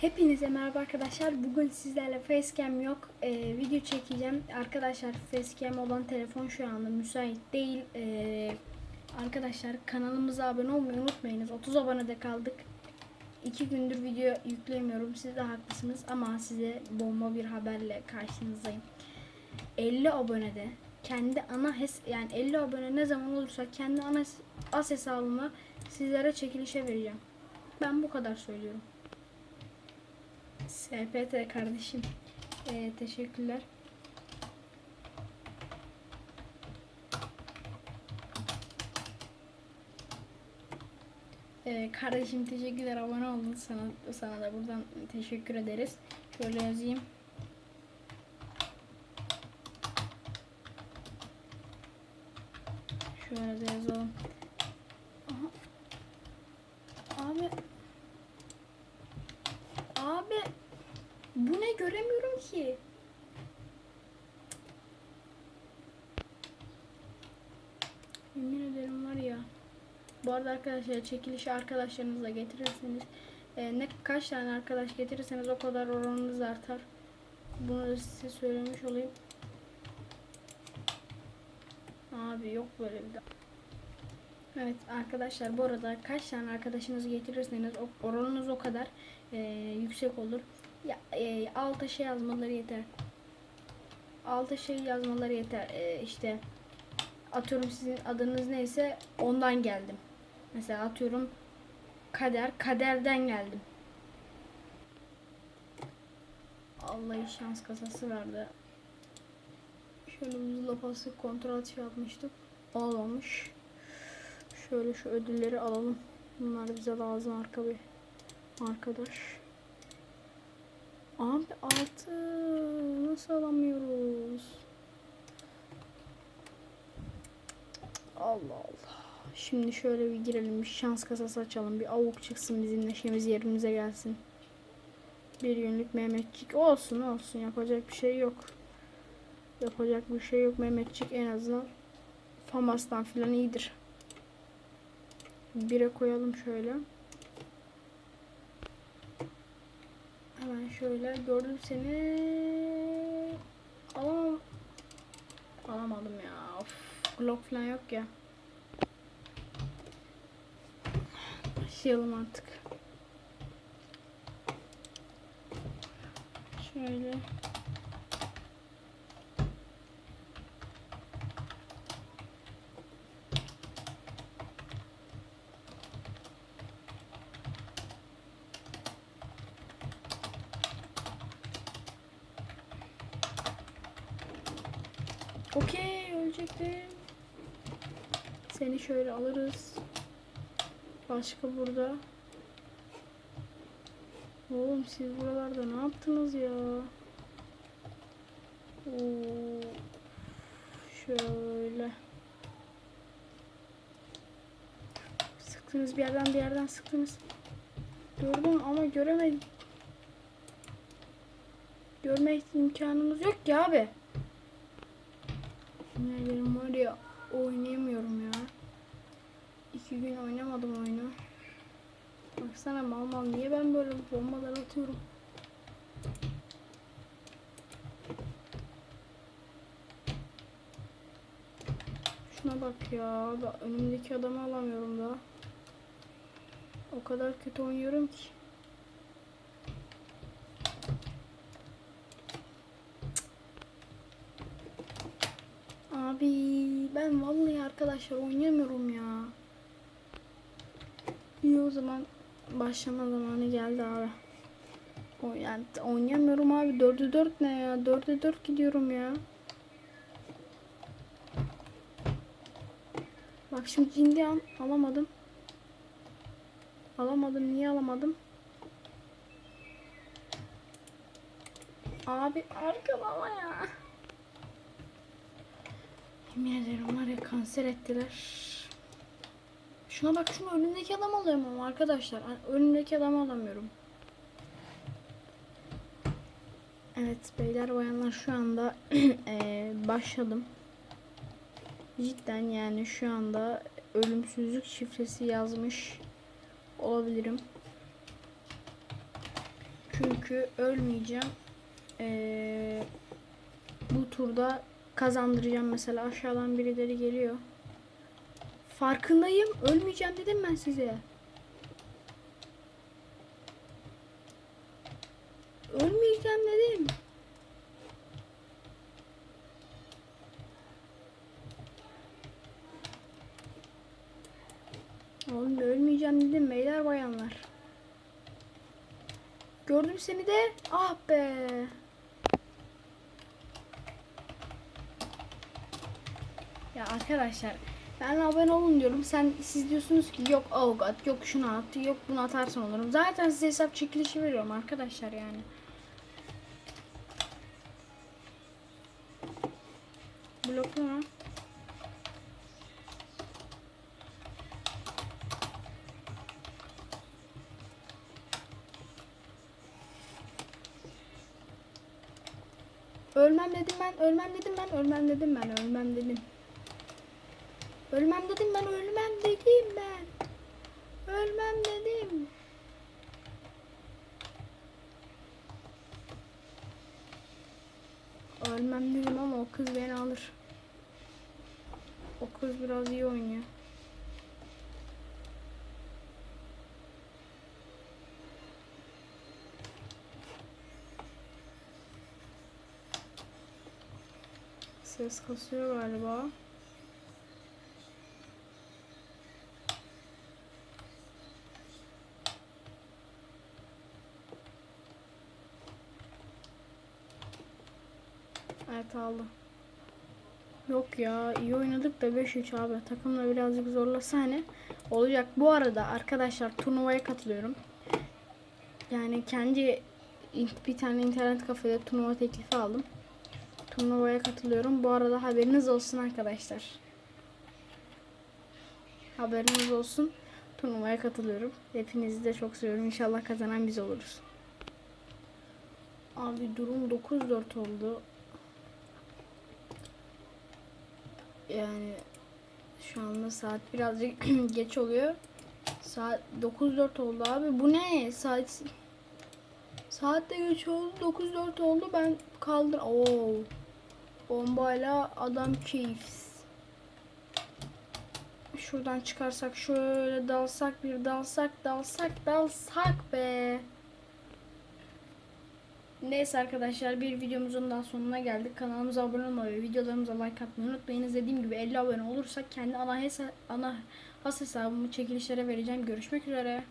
Hepinize merhaba arkadaşlar. Bugün sizlerle facecam yok. Ee, video çekeceğim. Arkadaşlar facecam olan telefon şu anda müsait değil. Ee, arkadaşlar kanalımıza abone olmayı unutmayınız. 30 abonede kaldık. 2 gündür video yüklemiyorum. Siz de haklısınız ama size bomba bir haberle karşınızdayım. 50 abonede kendi ana hes yani 50 abone ne zaman olursa kendi ana as hesabıma sizlere çekilişe vereceğim. Ben bu kadar söylüyorum. SPT kardeşim. Ee, teşekkürler. Ee, kardeşim teşekkürler abone oldun sana sana da buradan teşekkür ederiz. Şöyle yazayım. Şöyle de yazalım. Aha. Abi Abi bu ne göremiyorum ki. Yemin ederim var ya. Bu arada arkadaşlar çekilişi arkadaşlarınızla getirirseniz e, ne kaç tane arkadaş getirirseniz o kadar oranınız artar. Bunu da size söylemiş olayım. Abi yok böyle bir de. Evet arkadaşlar bu arada kaç tane arkadaşınızı getirirseniz oranınız o kadar e, yüksek olur. Ya e, altı şey yazmaları yeter. Altı şey yazmaları yeter. E, işte atıyorum sizin adınız neyse ondan geldim. Mesela atıyorum kader kaderden geldim. Vallahi şans kasası verdi. Şöyle buzla pası kontrol şey yapmıştık. Olmamış. Şöyle şu ödülleri alalım. Bunlar bize lazım arka bir arkadaş. Abi altı nasıl alamıyoruz? Allah Allah. Şimdi şöyle bir girelim. Bir şans kasası açalım. Bir avuk çıksın bizim neşemiz yerimize gelsin. Bir günlük Mehmetçik olsun olsun. Yapacak bir şey yok. Yapacak bir şey yok. Mehmetçik en azından Famas'tan filan iyidir. Bire koyalım şöyle. Şöyle gördüm seni. Alamam. Alamadım ya. Of. Glock falan yok ya. Başlayalım artık. Şöyle. Okey ölecektim. Seni şöyle alırız. Başka burada. Oğlum siz buralarda ne yaptınız ya? Oo. Şöyle. Sıktınız bir yerden bir yerden sıktınız. Gördüm ama göremedim. Görme imkanımız yok ki abi. Sinirlerim var ya oynayamıyorum ya. İki gün oynamadım oyunu. Baksana mal mal niye ben böyle bombalar atıyorum. Şuna bak ya. Önümdeki adamı alamıyorum daha. O kadar kötü oynuyorum ki. Abi ben vallahi arkadaşlar oynayamıyorum ya. İyi o zaman başlama zamanı geldi abi. O yani oynayamıyorum abi. 4'e 4 ne ya? 4'e 4 gidiyorum ya. Bak şimdi cindi al alamadım. Alamadım. Niye alamadım? Abi arkalama ya. Yemin ederim var ya kanser ettiler. Şuna bak şunu önündeki adam alıyorum arkadaşlar. Önündeki adamı alamıyorum. Evet beyler bayanlar şu anda eee, başladım. Cidden yani şu anda ölümsüzlük şifresi yazmış olabilirim. Çünkü ölmeyeceğim. Ee, bu turda kazandıracağım mesela aşağıdan birileri geliyor. Farkındayım. Ölmeyeceğim dedim ben size. Ölmeyeceğim dedim. Oğlum ölmeyeceğim dedim beyler bayanlar. Gördüm seni de. Ah be. Ya arkadaşlar ben abone olun diyorum. Sen siz diyorsunuz ki yok avukat, yok şunu at, yok bunu atarsan olurum. Zaten size hesap çekilişi veriyorum arkadaşlar yani. Bloklama. Ölmem dedim ben, ölmem dedim ben, ölmem dedim ben, ölmem dedim. Ölmem dedim ben, ölmem dedim ben. Ölmem dedim. Ölmem dedim ama o kız beni alır. O kız biraz iyi oynuyor. Ses kasıyor galiba. Evet aldı. Yok ya iyi oynadık da 5-3 abi. Takımla birazcık zorlasa hani olacak. Bu arada arkadaşlar turnuvaya katılıyorum. Yani kendi bir tane internet kafede turnuva teklifi aldım. Turnuvaya katılıyorum. Bu arada haberiniz olsun arkadaşlar. Haberiniz olsun. Turnuvaya katılıyorum. Hepinizi de çok seviyorum. İnşallah kazanan biz oluruz. Abi durum 9-4 oldu. Yani şu anda saat birazcık geç oluyor. Saat 9-4 oldu abi. Bu ne? Saat Saat de geç oldu. 9-4 oldu. Ben kaldır. Oo. Bombayla adam keyif. Şuradan çıkarsak şöyle dalsak bir dalsak dalsak dalsak be. Neyse arkadaşlar bir videomuzun daha sonuna geldik. Kanalımıza abone olmayı ve videolarımıza like atmayı unutmayınız. Dediğim gibi 50 abone olursak kendi ana, hesa ana has hesabımı çekilişlere vereceğim. Görüşmek üzere.